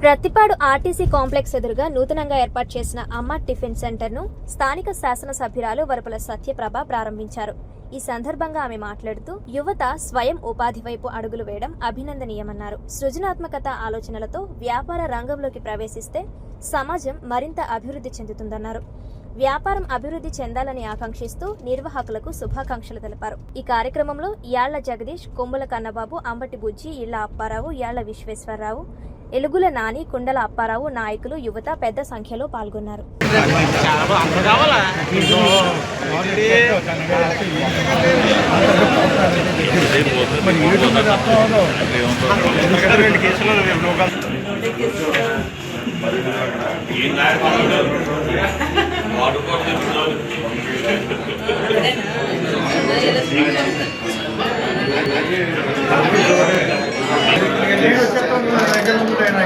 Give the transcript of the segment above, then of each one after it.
Prathipadu RTC complex ఎదురుగా నూతనంగా ఏర్పాటు చేసిన అమ్మ టిఫిన్ సెంటర్ను స్థానిక శాసనసభ్యురాలు వరపుల సత్యప్రభ ప్రారంభించారు. ఈ సందర్భంగా ఆమె మాట్లాడుతూ యువత స్వయం ఉపాధి వైపు అడుగులు వేయడం అభినందనీయమన్నారు. సృజనాత్మకత ఆలోచనలతో వ్యాపార రంగంలోకి ప్రవేశిస్తే సమాజం మరింత అభివృద్ధి చెందుతుందన్నారు. వ్యాపారం అభివృద్ధి చెందాలని ఆకాంక్షిస్తూ నిర్వాహకులకు శుభాకాంక్షలు తెలిపారు. ఈ కార్యక్రమంలో యాళ్ళ జగదీష్ కొమ్ముల కన్నబాబు అంబటి బుజ్జి ఇళ్ళ అప్పారావు యాళ్ళ విశ్వేశ్వరరావు ఎలుగుల నాని కుండల అప్పారావు నాయకులు యువత పెద్ద సంఖ్యలో పాల్గొన్నారు. చెప్తారా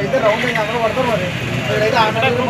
అయితే రౌండ్ అందరూ పడతారు మరి. ఇక్కడైతే ఆటలు